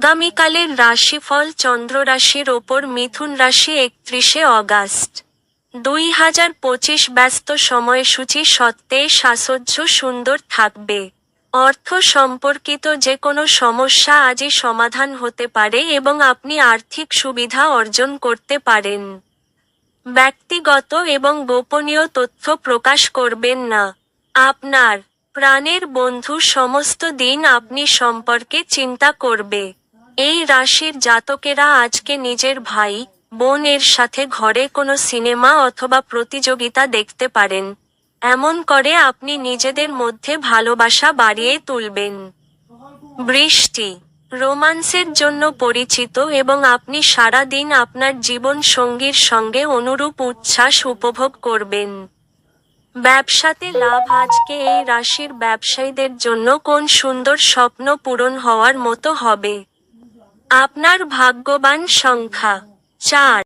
আগামীকালের রাশিফল চন্দ্র রাশির ওপর মিথুন রাশি একত্রিশে অগাস্ট। দুই হাজার পঁচিশ ব্যস্ত সময়সূচি সত্ত্বে সাসহ্য সুন্দর থাকবে। অর্থ সম্পর্কিত যে কোনো সমস্যা আজই সমাধান হতে পারে এবং আপনি আর্থিক সুবিধা অর্জন করতে পারেন। ব্যক্তিগত এবং গোপনীয় তথ্য প্রকাশ করবেন না। আপনার, প্রাণের বন্ধু সমস্ত দিন আপনি সম্পর্কে চিন্তা করবে। এই রাশির জাতকেরা আজকে নিজের ভাই বোন এর সাথে ঘরে কোনো সিনেমা অথবা প্রতিযোগিতা দেখতে পারেন। এমন করে আপনি নিজেদের মধ্যে ভালোবাসা বাড়িয়ে তুলবেন। বৃষ্টি, রোমান্সের জন্য পরিচিত এবং আপনি সারা দিন আপনার জীবন সঙ্গীর সঙ্গে অনুরূপ উচ্ছ্বাস উপভোগ করবেন। ব্যবসাতে লাভ, আজকে এই রাশির ব্যবসায়ীদের জন্য কোন সুন্দর স্বপ্ন পূরণ হওয়ার মতো হবে? আপনার ভাগ্যবান সংখ্যা চার।